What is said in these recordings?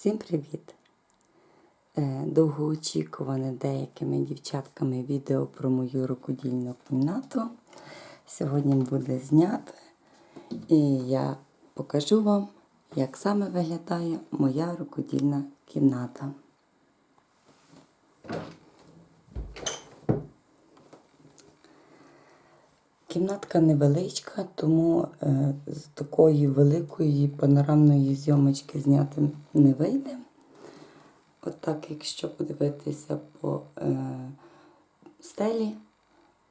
Всім привіт! Е, Довгоочікуване деякими дівчатками відео про мою рукодільну кімнату. Сьогодні буде знято, і я покажу вам, як саме виглядає моя рукодільна кімната. Кімнатка невеличка, тому е, з такої великої панорамної зйомочки зняти не вийде. От якщо подивитися по е, стелі,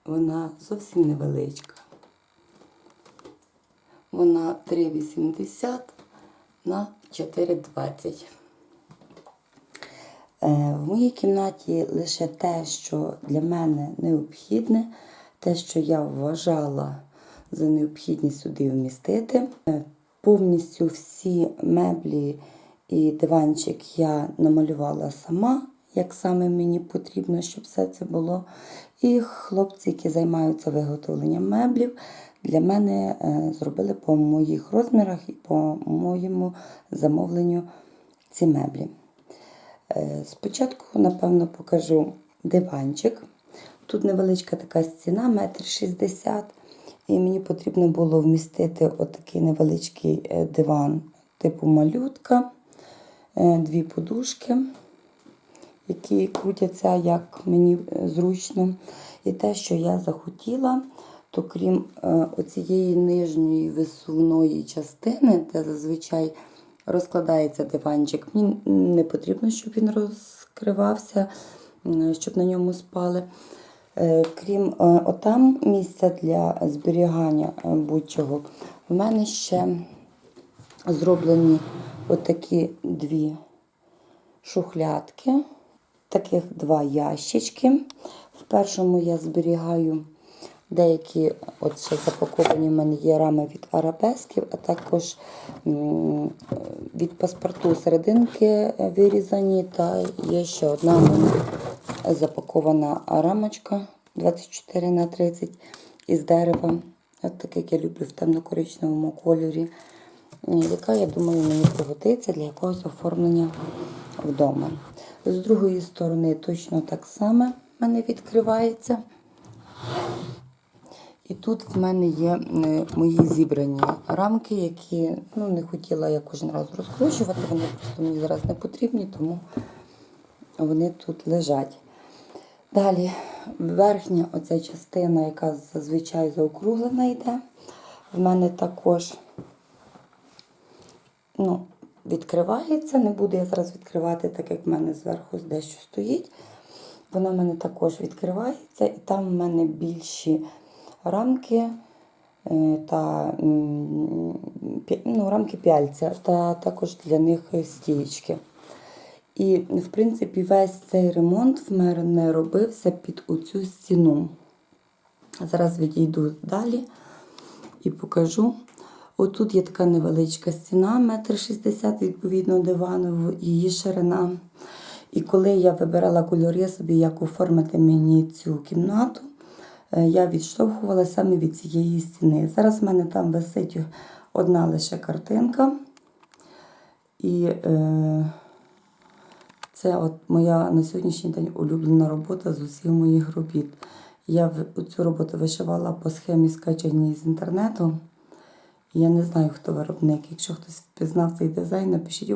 вона зовсім невеличка. Вона 3,80 на 4,20. Е, В моїй кімнаті лише те, що для мене необхідне, те, що я вважала за необхідність сюди вмістити. Е, Повністю всі меблі і диванчик я намалювала сама, як саме мені потрібно, щоб все це було. І хлопці, які займаються виготовленням меблів, для мене е, зробили по моїх розмірах і по моєму замовленню ці меблі. Е, Спочатку, напевно, покажу диванчик. Тут невеличка така стіна, метр шістдесят. І мені потрібно було вмістити отакий невеличкий е, диван типу малютка, е, дві подушки, які крутяться, як мені е, зручно. І те, що я захотіла, то крім оцієї нижньої висувної частини, де зазвичай розкладається диванчик, мені не потрібно, щоб він розкривався, щоб на ньому спали. Е, Крім е, отам місця для зберігання е, будь-чого, в мене ще зроблені отакі дві шухлядки, таких два ящички. В першому я зберігаю деякі, от ще запаковані в мене є рами від арабесків, а також від паспорту серединки вирізані. Та є ще одна запакована рамочка 24 на 30 із дерева. От таке, як я люблю в темно-коричневому кольорі, яка, я думаю, мені пригодиться для якогось оформлення вдома. З другої сторони точно так само в мене відкривається. І тут в мене є мої зібрані рамки, які ну, не хотіла я кожен раз розкручувати, вони просто мені зараз не потрібні, тому вони тут лежать. Далі верхня оця частина, яка зазвичай заокруглена йде, в мене також ну, відкривається. Не буду я зараз відкривати, так як в мене зверху дещо стоїть. Вона в мене також відкривається, і там в мене більші рамки е, та ну, рамки пяльця, та також для них стічки. І, в принципі, весь цей ремонт в мене робився під оцю стіну. Зараз відійду далі і покажу. Отут є така невеличка стіна, метр шістдесят, відповідно, дивану, її ширина. І коли я вибирала кольори собі, як оформити мені цю кімнату, я відштовхувала саме від цієї стіни. Зараз в мене там висить одна лише картинка. І е, це от моя на сьогоднішній день улюблена робота з усіх моїх робіт. Я цю роботу вишивала по схемі скачаній з інтернету. Я не знаю, хто виробник. Якщо хтось впізнав цей дизайн, напишіть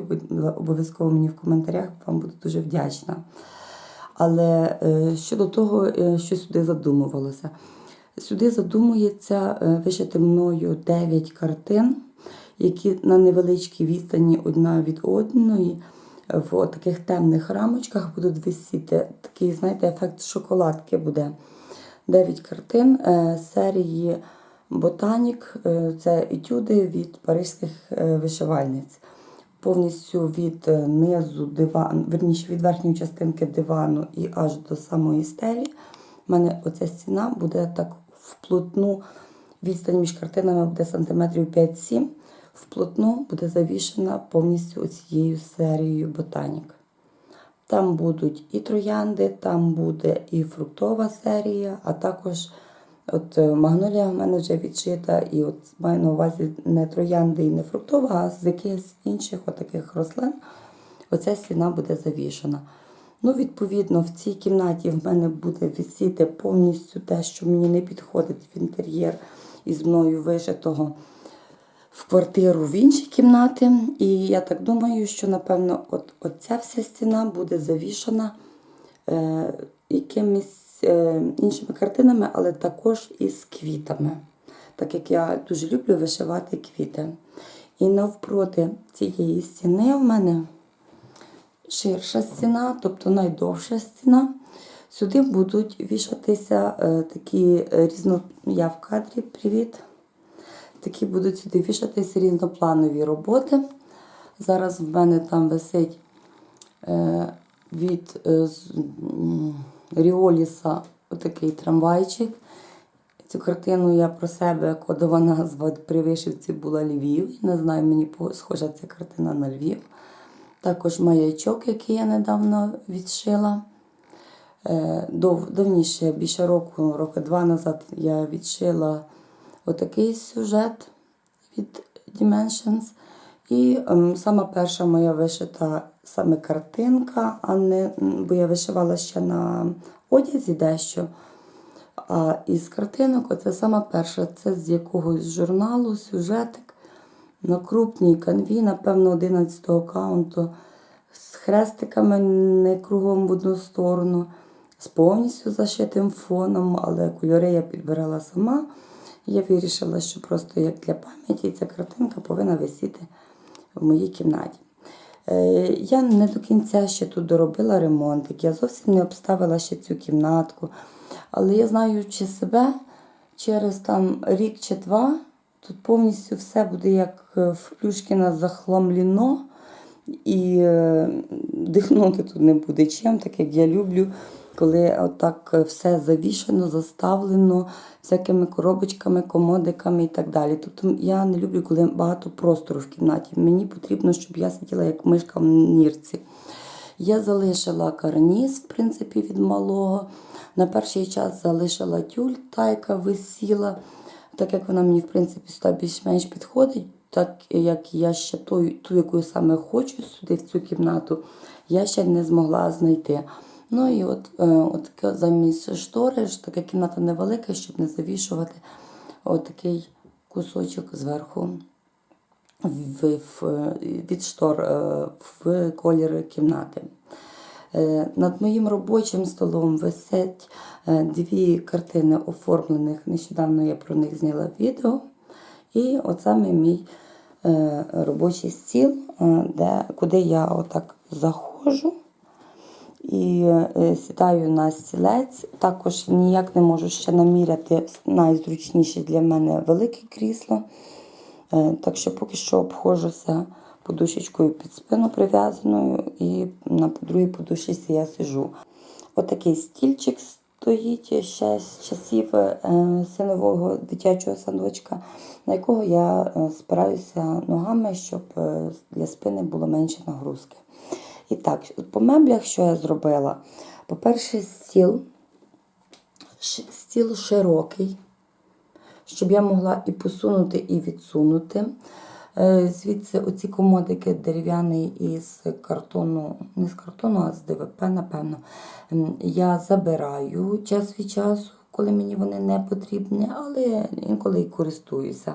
обов'язково мені в коментарях, вам буду дуже вдячна. Але е, щодо того, е, що сюди задумувалося. Сюди задумується е, вишити мною 9 картин, які на невеличкій відстані одна від одної в таких темних рамочках будуть висіти. Такий, знаєте, ефект шоколадки буде. 9 картин серії Ботанік. Це етюди від паризьких е, вишивальниць. Повністю від е, низу дивану, верніше від верхньої частинки дивану і аж до самої стелі. У мене оця стіна буде так вплотну. Відстань між картинами буде сантиметрів 5-7. Вплотну буде завішена повністю цією серією Ботанік. Там будуть і троянди, там буде і фруктова серія, а також от е, магнолія в мене вже відшита, і от маю на увазі не троянди і не фруктова, а з якихось інших отаких рослин оця стіна буде завішена. Ну, відповідно, в цій кімнаті в мене буде висіти повністю те, що мені не підходить в інтер'єр із мною вишитого в квартиру в інші кімнати. І я так думаю, що напевно от, от ця вся стіна буде завішана е, якимись іншими картинами, але також із квітами. Так як я дуже люблю вишивати квіти. І навпроти цієї стіни в мене ширша стіна, тобто найдовша стіна. Сюди будуть вішатися е, такі е, різно... Я в кадрі, привіт. Такі будуть сюди вішатися різнопланові роботи. Зараз в мене там висить е, від е, Ріоліса отакий трамвайчик. Цю картину я про себе кодова назва при вишивці була Львів. Не знаю, мені схожа ця картина на Львів. Також маячок, який я недавно відшила. Е, Дов, давніше, більше року, роки два назад, я відшила отакий сюжет від Dimensions. І ем, сама перша моя вишита саме картинка, а не, бо я вишивала ще на одязі дещо. А із картинок, оце сама перша, це з якогось журналу, сюжетик на крупній канві, напевно, 11-го каунту, з хрестиками не кругом в одну сторону, з повністю зашитим фоном, але кольори я підбирала сама. Я вирішила, що просто як для пам'яті ця картинка повинна висіти в моїй кімнаті. Е, Я не до кінця ще тут доробила ремонтик, я зовсім не обставила ще цю кімнатку. Але я знаючи себе, через там рік чи два тут повністю все буде як е, в Плюшкіна захламліно і е, дихнути тут не буде чим, так як я люблю, коли отак е, все завішено, заставлено всякими коробочками, комодиками і так далі. Тобто я не люблю, коли багато простору в кімнаті. Мені потрібно, щоб я сиділа як мишка в нірці. Я залишила карніз, в принципі, від малого. На перший час залишила тюль, та, яка висіла, так як вона мені, в принципі, сюди більш-менш підходить, так як я ще ту, ту, яку саме хочу сюди, в цю кімнату, я ще не змогла знайти. Ну і от, е, от замість штори, ж така кімната невелика, щоб не завішувати отакий кусочок зверху в, в, від штор е, в колір кімнати. Е, Над моїм робочим столом висять дві картини оформлених. Нещодавно я про них зняла відео. І от саме мій робочий стіл, де, куди я отак заходжу і е, сідаю на стілець. Також ніяк не можу ще наміряти найзручніше для мене велике крісло. Е, Так що поки що обходжуся подушечкою під спину прив'язаною, і на другій подушці я сижу. Отакий стільчик стоїть ще з часів е, синового дитячого садочка, на якого я спираюся ногами, щоб для спини було менше нагрузки. І так, от по меблях, що я зробила? По-перше, стіл, стіл широкий, щоб я могла і посунути, і відсунути. Е, Звідси оці комодики дерев'яний із картону, не з картону, а з ДВП, напевно. Я забираю час від часу, коли мені вони не потрібні, але інколи і користуюся.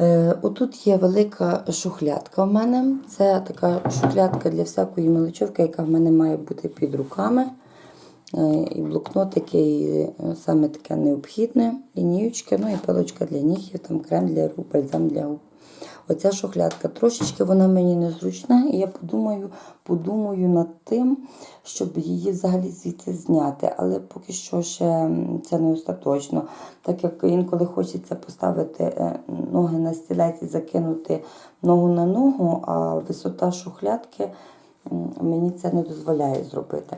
Е, Отут є велика шухлядка в мене. Це така шухлядка для всякої мелочовки, яка в мене має бути під руками. Е, І блокнотики, і е, саме таке необхідне, лініючки, ну і пилочка для нігтів, там крем для рук, бальзам для губ. Оця шухлядка трошечки вона мені незручна, і я подумаю, подумаю над тим, щоб її взагалі звідси зняти. Але поки що ще це не остаточно. Так як інколи хочеться поставити е, ноги на стілець і закинути ногу на ногу, а висота шухлядки мені це не дозволяє зробити.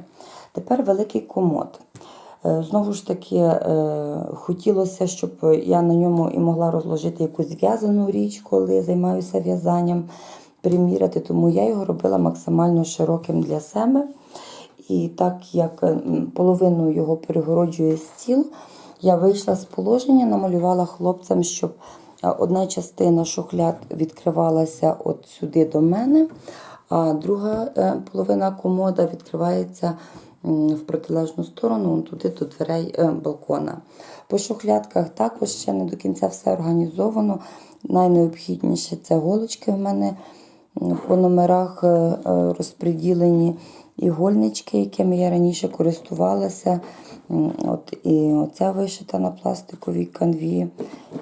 Тепер великий комод. Е, Знову ж таки, е, хотілося, щоб я на ньому і могла розложити якусь в'язану річ, коли займаюся в'язанням, приміряти, тому я його робила максимально широким для себе. І так як половину його перегороджує стіл, я вийшла з положення, намалювала хлопцям, щоб е, одна частина шухляд відкривалася от сюди до мене, а друга е, половина комода відкривається в протилежну сторону, туди до дверей е, балкона. По шухлядках також ще не до кінця все організовано. Найнеобхідніше це голочки в мене по номерах е, е, розподілені ігольнички, якими я раніше користувалася. От і оця вишита на пластиковій канві,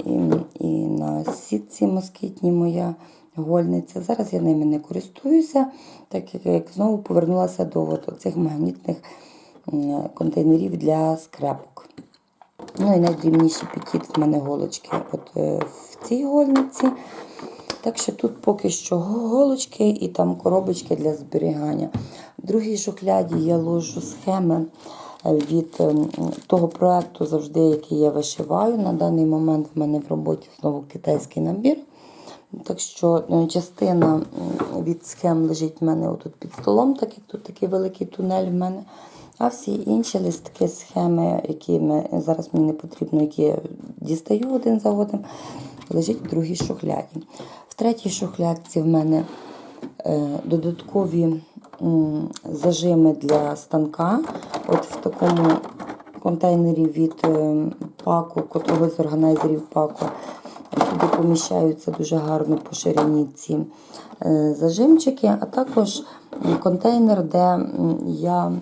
і, і на сітці москітній моя гольниця. Зараз я ними не користуюся, так як, знову повернулася до от, цих магнітних контейнерів для скрепок. Ну і найдрібніші петіт в мене голочки от, е, в цій гольниці. Так що тут поки що голочки і там коробочки для зберігання. В другій шухляді я ложу схеми е, від е, того проекту, завжди, який я вишиваю. На даний момент в мене в роботі знову китайський набір. Так що е, частина від схем лежить в мене отут під столом, так як тут такий великий тунель в мене. А всі інші листки, схеми, які ми, зараз мені не потрібно, які я дістаю один за одним, лежить в другій шухляді. В третій шухлядці в мене е, додаткові зажими для станка. От в такому контейнері від е, паку, котрого з органайзерів паку. Сюди поміщаються дуже гарно по ширині ці е, зажимчики, а також контейнер, де я е,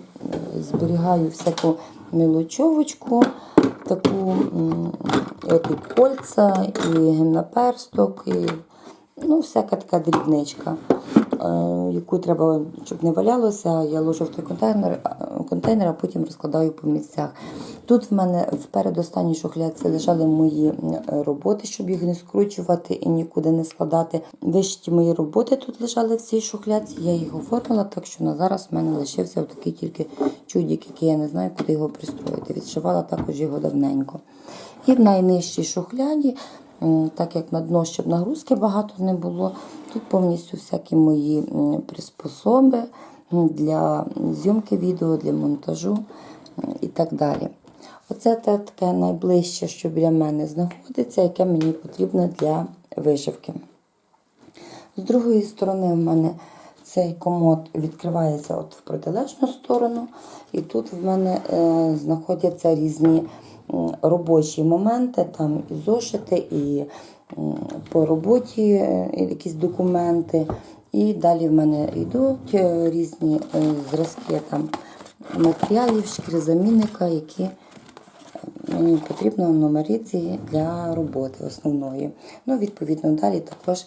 зберігаю всяку мілочовочку, таку от і кольца, і гімнаперсток, і ну, всяка така дрібничка, яку треба, щоб не валялося, я ложу в той контейнер, а- контейнер, а потім розкладаю по місцях. Тут в мене в передостанній шухлядці лежали мої роботи, щоб їх не скручувати і нікуди не складати. Вишиті мої роботи тут лежали в цій шухлядці, я їх оформила, так що на зараз в мене лишився такий тільки чудік, який я не знаю, куди його пристроїти. Відшивала також його давненько. І в найнижчій шухляді, так як на дно, щоб нагрузки багато не було, тут повністю всякі мої приспособи для зйомки відео, для монтажу і так далі. Оце те таке найближче, що біля мене знаходиться, яке мені потрібно для вишивки. З другої сторони, в мене цей комод відкривається от в протилежну сторону, і тут в мене е, знаходяться різні робочі моменти, там і зошити, і по роботі е, якісь документи. І далі в мене йдуть е, різні е, зразки там, матеріалів, шкірозамінника, які мені потрібно номериці для роботи основної. Ну, відповідно, далі також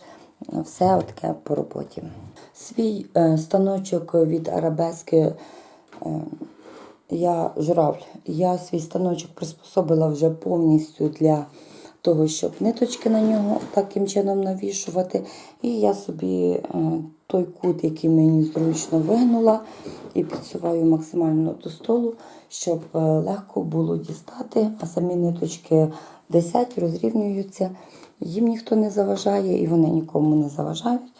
все таке по роботі. Свій станочок від арабески я журавль. Я свій станочок приспособила вже повністю для того, щоб ниточки на нього таким чином навішувати. І я собі е, той кут, який мені зручно вигнула, і підсуваю максимально до столу, щоб е, легко було дістати, а самі ниточки висять, розрівнюються. Їм ніхто не заважає і вони нікому не заважають.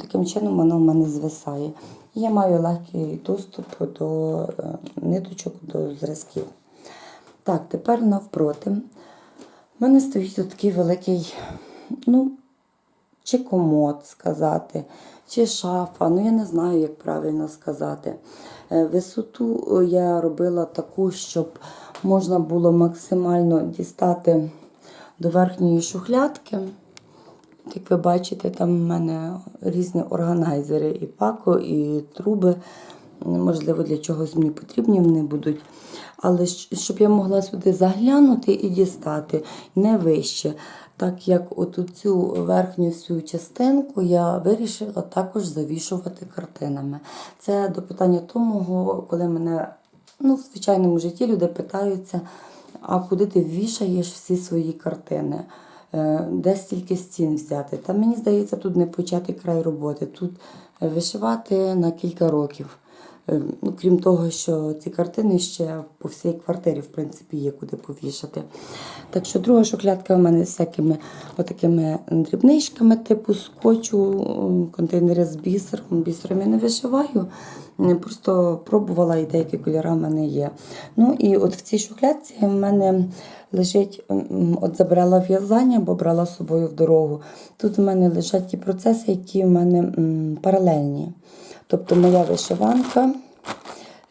Таким чином воно в мене звисає. Я маю легкий доступ до е, ниточок, до зразків. Так, тепер навпроти. У мене стоїть такий великий, ну, чи комод сказати, чи шафа, ну я не знаю, як правильно сказати. Е, Висоту е, я робила таку, щоб можна було максимально дістати до верхньої шухлядки. Як ви бачите, там в мене різні органайзери, і пако, і труби. Можливо, для чогось мені потрібні вони будуть. Але щоб я могла сюди заглянути і дістати не вище. Так як оту цю верхню всю частинку я вирішила також завішувати картинами. Це до питання того, коли мене ну, в звичайному житті люди питаються, а куди ти вішаєш всі свої картини? Е, Де стільки стін взяти? Та мені здається, тут не початий край роботи. Тут вишивати на кілька років. Е, Ну, крім того, що ці картини ще по всій квартирі, в принципі, є куди повішати. Так що друга шухлядка в мене з всякими отакими дрібничками, типу скотчу, контейнери з бісером. Бісером я не вишиваю. М, Просто пробувала і деякі кольори в мене є. Ну і от в цій шухлядці в мене лежить, от забрала в'язання, бо брала з собою в дорогу. Тут в мене лежать ті процеси, які в мене паралельні. Тобто моя вишиванка,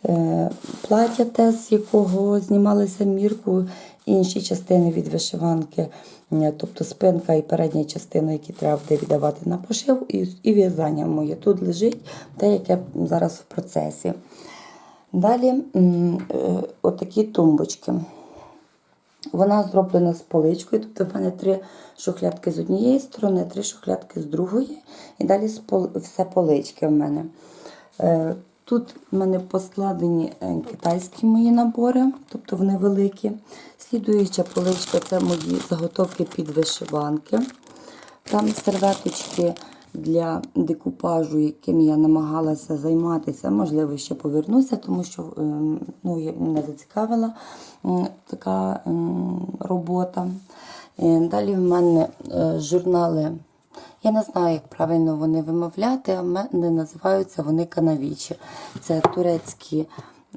е, плаття, те, з якого знімалися мірку, інші частини від вишиванки, е, тобто спинка і передня частина, які треба буде віддавати на пошив, і, в'язання моє. Тут лежить те, яке зараз в процесі. Далі е, отакі тумбочки. Вона зроблена з поличкою, тобто в мене три шухлядки з однієї сторони, три шухлядки з другої, і далі все полички в мене. Тут в мене поскладені е, китайські мої набори, тобто вони великі. Слідуюча поличка це мої заготовки під вишиванки. Там серветочки для декупажу, яким я намагалася займатися. Можливо, ще повернуся, тому що ем, ну, мене зацікавила така ем, робота. Е, Далі в мене е, журнали. Я не знаю, як правильно вони вимовляти, а в мене називаються вони канавічі. Це турецькі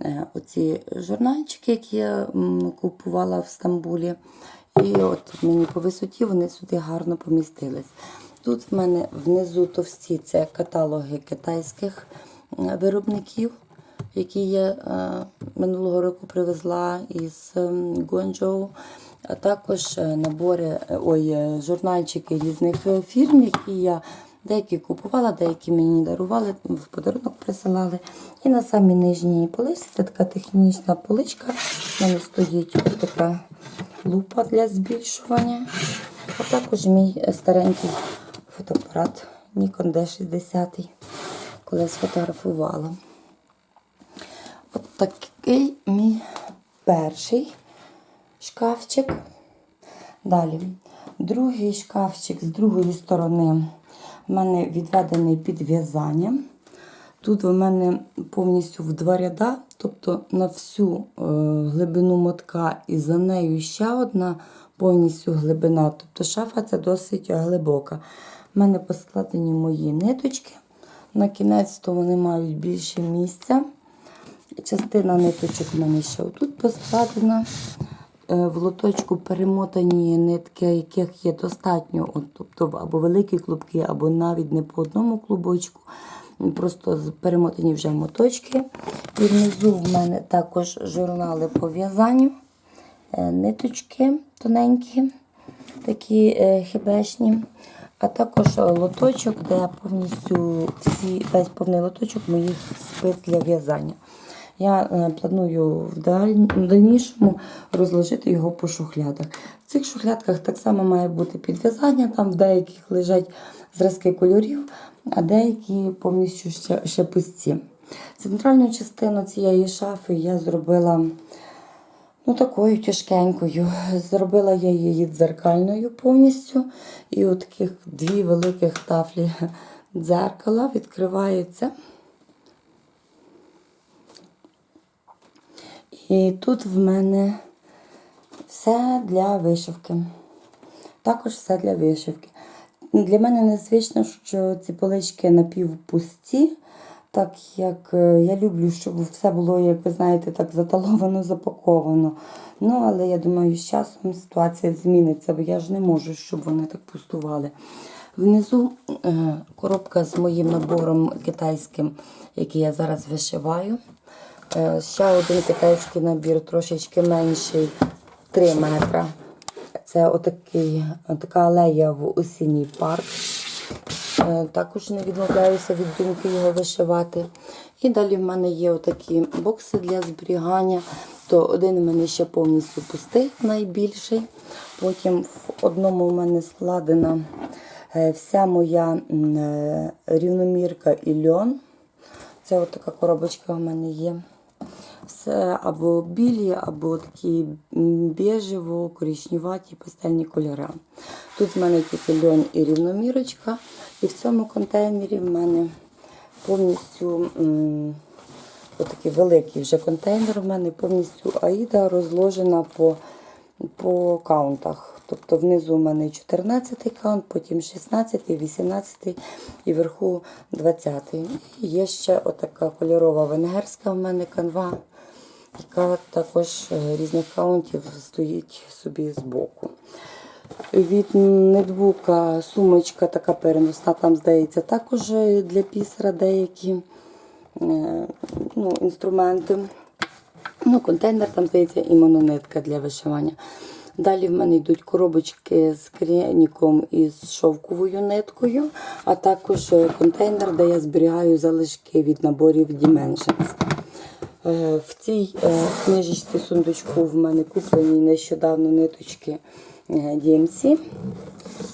е, оці журнальчики, які я купувала в Стамбулі. І от мені по висоті вони сюди гарно помістились. Тут в мене внизу товсті це каталоги китайських е, виробників, які я е, минулого року привезла із Гуанчжоу. А також е, набори, е, ой, е, журнальчики різних фірм, які я деякі купувала, деякі мені дарували, в подарунок присилали. І на самій нижній поличці це така технічна поличка. В мене стоїть така лупа для збільшування. А також мій старенький фотоапарат Nikon D60, колись фотографувала. От такий мій перший шкафчик. Далі, другий шкафчик з другої сторони в мене відведений під в'язання. Тут в мене повністю в два ряда, тобто на всю е, глибину мотка і за нею ще одна повністю глибина. Тобто шафа це досить глибока. У мене поскладені мої ниточки. На кінець то вони мають більше місця. Частина ниточок в мене ще отут поскладена. Е, В лоточку перемотані нитки, яких є достатньо, от, тобто або великі клубки, або навіть не по одному клубочку. Просто перемотані вже моточки. І внизу в мене також журнали по в'язанню, е, ниточки тоненькі, такі е, хібешні. А також лоточок, де повністю всі, весь повний лоточок моїх спиць для в'язання. Я е, планую в дальнішому розложити його по шухлядах. В цих шухлядках так само має бути підв'язання, там в деяких лежать зразки кольорів, а деякі повністю ще, ще пусті. Центральну частину цієї шафи я зробила ну, такою тяжкенькою. Зробила я її дзеркальною повністю. І от таких дві великих тафлі дзеркала відкриваються. І тут в мене все для вишивки. Також все для вишивки. Для мене незвично, що ці полички напівпусті, так як е, я люблю, щоб все було, як ви знаєте, так заталовано, запаковано. Ну, але я думаю, з часом ситуація зміниться, бо я ж не можу, щоб вони так пустували. Внизу е, коробка з моїм набором китайським, який я зараз вишиваю. Е, Ще один китайський набір, трошечки менший, 3 метра. Це отакий, така алея в осінній парк. Е, Також не відмовляюся від думки його вишивати. І далі в мене є отакі бокси для зберігання. То один в мене ще повністю пустий, найбільший. Потім в одному в мене складена е, вся моя рівномірка і льон. Це от така коробочка в мене є. Все або білі, або такі коричневаті, пастельні кольори. Тут в мене тільки льон і рівномірочка. І в цьому контейнері в мене повністю отакий великий вже контейнер. У мене повністю Аїда розложена по, по каунтах. Тобто внизу у мене 14 каунт, потім 16, 18 і вверху 20. І є ще отака кольорова венгерська в мене канва, яка також е, різних каунтів стоїть собі збоку. Від нетбука сумочка така переносна, там здається, також для пісера деякі е, ну, інструменти. Ну, контейнер там здається і мононитка для вишивання. Далі в мене йдуть коробочки з креніком і з шовковою ниткою, а також е, контейнер, де я зберігаю залишки від наборів Dimensions. Е, В цій е, книжечці сундучку в мене куплені нещодавно ниточки е, DMC.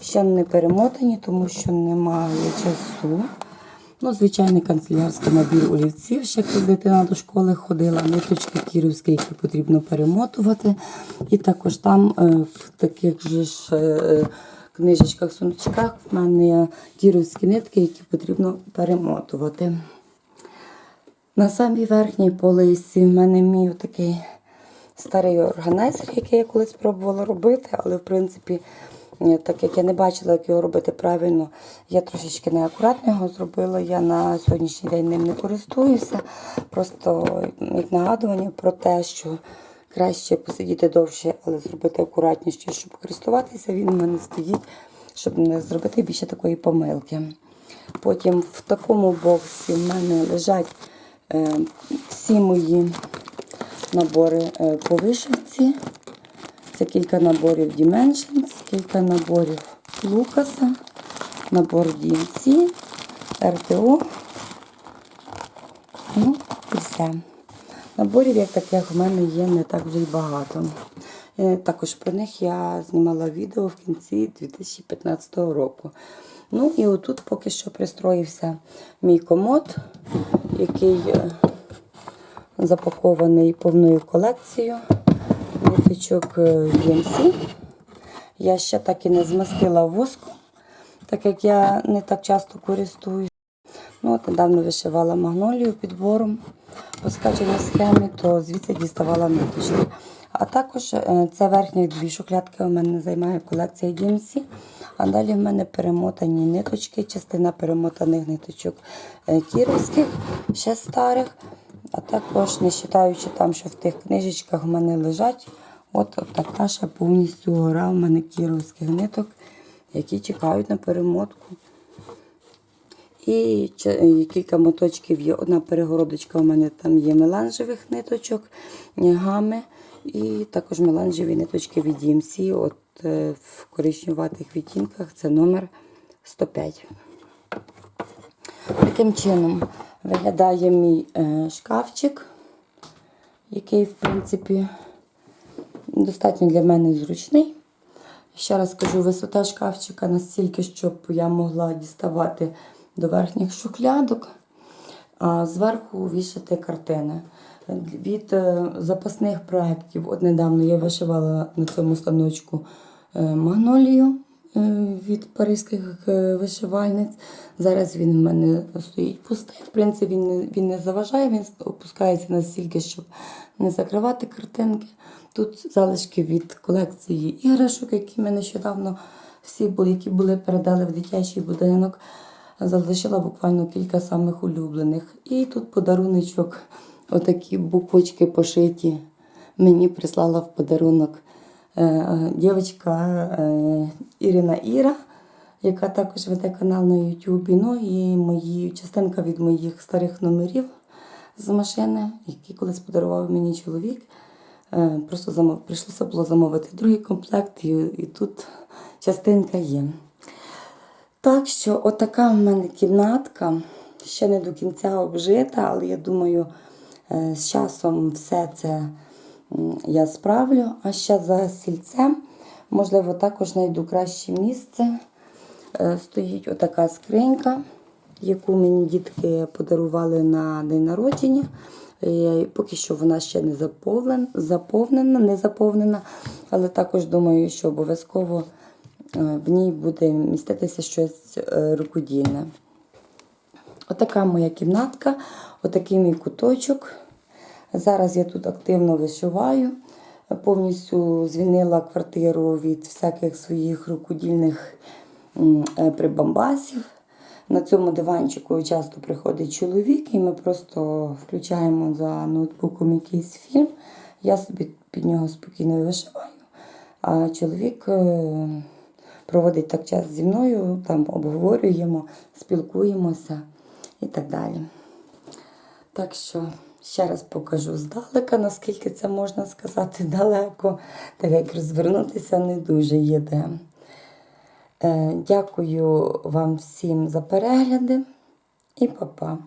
Ще не перемотані, тому що немає часу. Ну, звичайний канцелярський набір олівців, ще коли дитина до школи ходила, ниточки кірівські, які потрібно перемотувати. І також там е, в таких же ж е, книжечках, сундучках в мене є кірівські нитки, які потрібно перемотувати. На самій верхній полиці в мене мій такий старий органайзер, який я колись пробувала робити, але в принципі, е, так як я не бачила, як його робити правильно, я трошечки неакуратно його зробила. Я на сьогоднішній день ним не користуюся. Просто як нагадування про те, що краще посидіти довше, але зробити акуратніше, щоб користуватися. Він у мене стоїть, щоб не зробити більше такої помилки. Потім в такому боксі в мене лежать всі мої набори е, по вишивці. Це кілька наборів Dimensions, кілька наборів Лукаса, набор DMC, РТО. Ну, і все. Наборів, як таких, в мене є не так вже й багато. Е, Також про них я знімала відео в кінці 2015 року. Ну і отут поки що пристроївся мій комод, який е, запакований повною колекцією ниточок е, DMC. Я ще так і не змастила воску, так як я не так часто користуюсь. Ну, от недавно вишивала магнолію підбором по скачаній схемі, то звідси діставала ниточки. А також е, це верхні дві шухлядки у мене займає колекція DMC. А далі в мене перемотані ниточки, частина перемотаних ниточок е, кіровських, ще старих. А також, не вважаючи там, що в тих книжечках в мене лежать, от така ще повністю гора в мене кіровських ниток, які чекають на перемотку. І кілька моточків є. Одна перегородочка у мене там є меланжевих ниточок, е, гами. І також меланжеві ниточки від DMC от, е, в коричневатих відтінках. Це номер 105. Таким чином виглядає мій е, шкафчик, який, в принципі, достатньо для мене зручний. Ще раз кажу, висота шкафчика настільки, щоб я могла діставати до верхніх шухлядок, а зверху вішати картини. Від е, запасних проєктів, от недавно я вишивала на цьому станочку е, магнолію е, від паризьких вишивальниць. Зараз він в мене стоїть пустий. В принципі, він не, він не заважає, він опускається настільки, щоб не закривати картинки. Тут залишки від колекції іграшок, які ми нещодавно всі були, які були передали в дитячий будинок. Залишила буквально кілька самих улюблених. І тут подаруночок, отакі буквочки пошиті. Мені прислала в подарунок е, дівчинка е, Ірина Іра, яка також веде канал на Ютубі. Ну і мої, частинка від моїх старих номерів з машини, які колись подарував мені чоловік. Е, Просто замов... прийшлося було замовити другий комплект, і, і тут частинка є. Так що, отака в мене кімнатка, ще не до кінця обжита, але я думаю, з часом все це я справлю. А ще за стільцем, можливо, також знайду краще місце. Е, Стоїть отака скринька, яку мені дітки подарували на день народження. Е, Поки що вона ще не заповнена, заповнена, не заповнена, але також думаю, що обов'язково е, в ній буде міститися щось е, рукодільне. Отака моя кімнатка, отакий мій куточок. Зараз я тут активно вишиваю. Повністю звільнила квартиру від всяких своїх рукодільних е, прибамбасів. На цьому диванчику часто приходить чоловік, і ми просто включаємо за ноутбуком якийсь фільм. Я собі під нього спокійно вишиваю, а чоловік е, проводить так час зі мною, там обговорюємо, спілкуємося і так далі. Так що ще раз покажу здалека, наскільки це можна сказати далеко, так як розвернутися не дуже є де. Е, Дякую вам всім за перегляди і па-па.